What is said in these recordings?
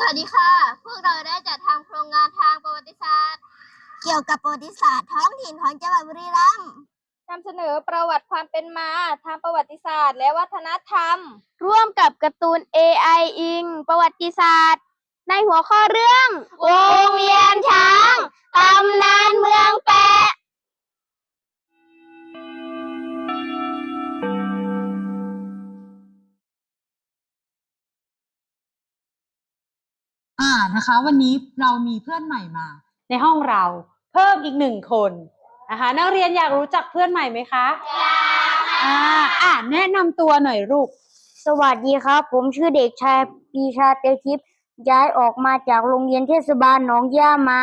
สวัสดีค่ะ พวกเราได้จัดทำโครงงานทางประวัติศาสตร์ เกี่ยวกับประวัติศาสตร์ท้องถิ่นของจังหวัดบุรีรัมย์นำเสนอประวัติความเป็นมาทางประวัติศาสตร์ และวัฒนธรรม ร่วมกับการ์ตูน AI อิง ประวัติศาสตร์ ในหัวข้อเรื่อง วงเวียนช้างตำนานเมืองแปะ นะคะ วันนี้เรามีเพื่อนใหม่มา ในห้องเราเพิ่มอีกหนึ่งคนนะคะนักเรียนอยากรู้จักเพื่อนใหม่ไหมคะอยากอ่าอ่าแนะนำตัวหน่อยลูกสวัสดีครับ ผมชื่อเด็กชายปีชาเตทิพย์ย้ายออกมาจากโรงเรียนเทศบาลหนองย่ามา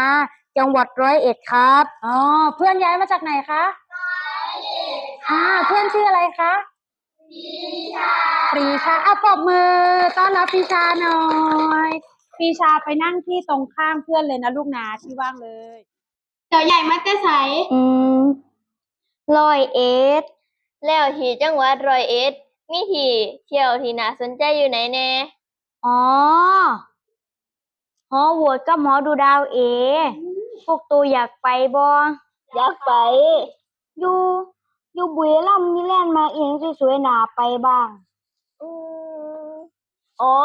จังหวัดร้อยเอ็ดครับอ๋อเพื่อนย้ายมาจากไหนคะอ่าเพื่อนชื่ออะไรคะปรีชาปรีชาอะปรบมือต้อนรับปรีชาหน่อย ปรีชาไปนั่งที่ตรงข้ามเพื่อนเลยนะลูกนะที่ว่างเลยเจ้าใหญ่มาแต่ไสอืมร้อยเอ็ด แล้วที่จังหวัดร้อยเอ็ดมีที่เที่ยวที่น่าสนใจอยู่ไหนแน่อ๋อหอโหวตกับหมอดูดาวเอ พวกตัวอยากไปบ่อยากไป อยู่อยู่บุรีรัมย์มีแลนด์มาร์คอิหยังสวยๆน่าไปบ้าง อืมอ๋อ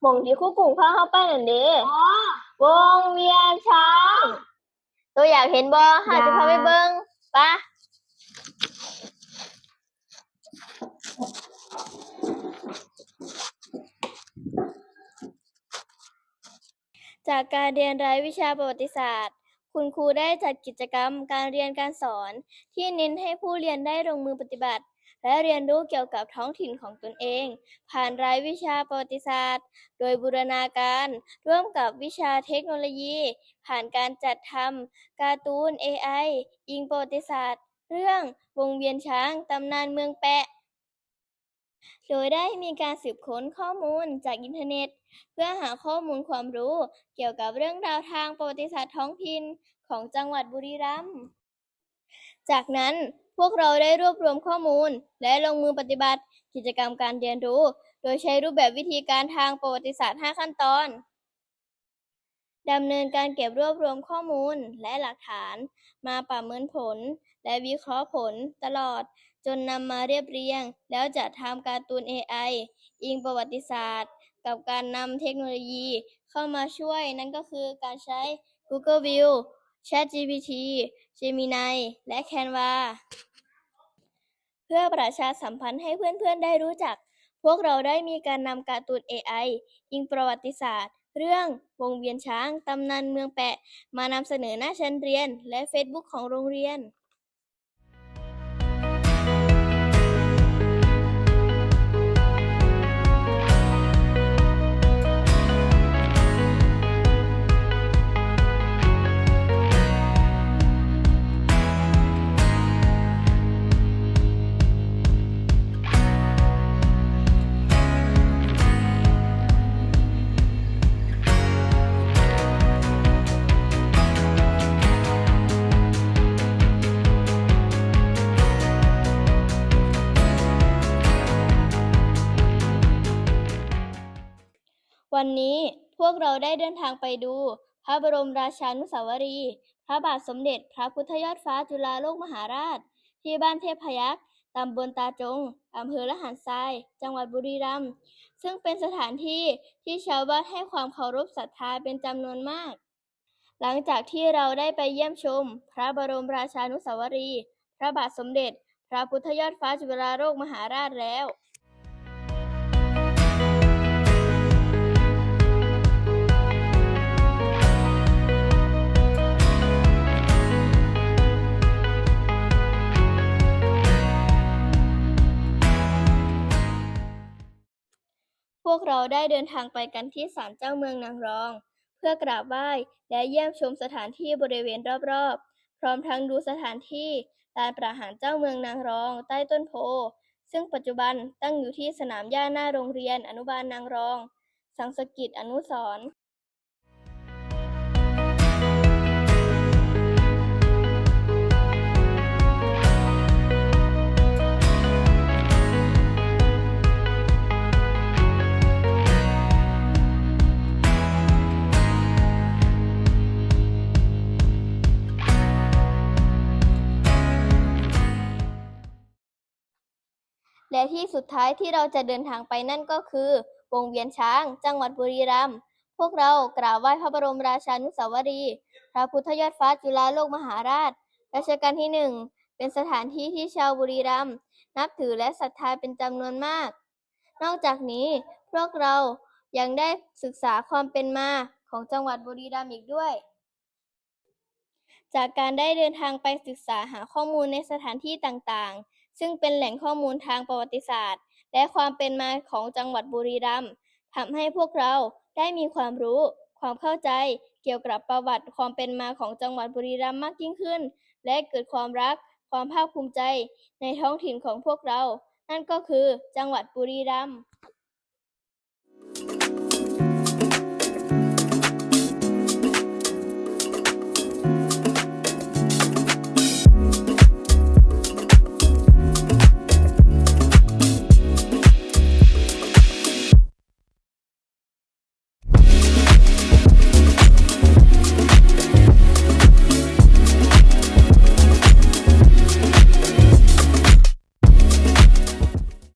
หมองที่ครู่กลุ่งพาเข้าไปนั่นเด้วงเวียนช้างตัวอยากเห็นบ่หาจะพาไปเบิ่งปะจากการเรียนรายวิชาประวัติศาสตร์ คุณครูได้จัดกิจกรรมการเรียนการสอน ที่เน้นให้ผู้เรียนได้ลงมือปฏิบัติ และเรียนรู้เกี่ยวกับท้องถิ่นของตนเอง ผ่านรายวิชาประวัติศาสตร์ โดยบูรณาการ ร่วมกับวิชาเทคโนโลยี ผ่านการจัดทำการ์ตูน AI อิงประวัติศาสตร์ เรื่องวงเวียนช้างตำนานเมืองแปะ โดยได้มีการสืบค้นข้อมูลจากอินเทอร์เน็ต เพื่อหาข้อมูลความรู้เกี่ยวกับเรื่องราวทางประวัติศาสตร์ท้องถิ่นของจังหวัดบุรีรัมย์ จากนั้นพวกเราได้รวบรวมข้อมูล และลงมือปฏิบัติกิจกรรมการเรียนรู้ โดยใช้รูปแบบวิธีการทางประวัติศาสตร์ 5 ขั้นตอนดำเนินการเก็บรวบรวมข้อมูลและหลักฐาน มาประเมินผล และวิเคราะห์ผลตลอด จนนำมาเรียบเรียง แล้วจัดทำการ์ตูน AI อิงประวัติศาสตร์ กับการนำเทคโนโลยีเข้ามาช่วยนั่นก็คือการใช้ Google View ChatGPT Gemini และ Canva เพื่อประชาสัมพันธ์ให้เพื่อนๆได้รู้จัก พวกเราได้มีการนำการ์ตูน AI อิงประวัติศาสตร์ เรื่องวงเวียนช้าง ตำนานเมืองแปะ มานำเสนอหน้าชั้นเรียน และ Facebook ของโรงเรียน วันนี้พวกเราได้เดินทางไปดู พระบรมราชานุสาวรีย์พระบาทสมเด็จพระพุทธยอดฟ้าจุฬาโลกมหาราช ที่บ้านเทพยักษ์ตำบลตาจงอำเภอละหารทราย จังหวัดบุรีรัมย์ซึ่งเป็นสถานที่ที่ชาวบ้านให้ความเคารพศรัทธาเป็นจำนวนมาก หลังจากที่เราได้ไปเยี่ยมชม พระบรมราชานุสาวรีย์พระบาทสมเด็จ พระพุทธยอดฟ้าจุฬาโลกมหาราชแล้ว วกเราได้เดินทางไปกันที่ศาลเจ้าเมืองนางรอง เพื่อกราบไหว้และเยี่ยมชมสถานที่บริเวณรอบๆ พร้อมทั้งดูสถานที่ลานประหารเจ้าเมืองนางรอง ใต้ต้นโพ ซึ่งปัจจุบันตั้งอยู่ที่สนามหญ้าหน้าโรงเรียนอนุบาลนางรอง สังสกิจอนุสร ที่สุดท้ายที่เราจะเดินทางไปนั่นก็คือ วงเวียนช้าง จังหวัดบุรีรัมย์พวกเรากราบไหว้พระบรมราชานุสาวรีย์พระพุทธยอดฟ้าจุฬาโลกมหาราชรัชกาลที่หนึ่งเป็นสถานที่ที่ชาวบุรีรัมย์นับถือและศรัทธาเป็นจำนวนมาก นอกจากนี้พวกเรายังได้ศึกษาความเป็นมาของจังหวัดบุรีรัมย์อีกด้วย จากการได้เดินทางไปศึกษาหาข้อมูลในสถานที่ต่างๆ ซึ่งเป็นแหล่งข้อมูลทางประวัติศาสตร์ และความเป็นมาของจังหวัดบุรีรัมย์ทำให้พวกเราได้มีความรู้ ความเข้าใจเกี่ยวกับประวัติความเป็นมาของจังหวัดบุรีรัมย์มากยิ่งขึ้น และเกิดความรัก ความภาคภูมิใจในท้องถิ่นของพวกเรา นั่นก็คือจังหวัดบุรีรัมย์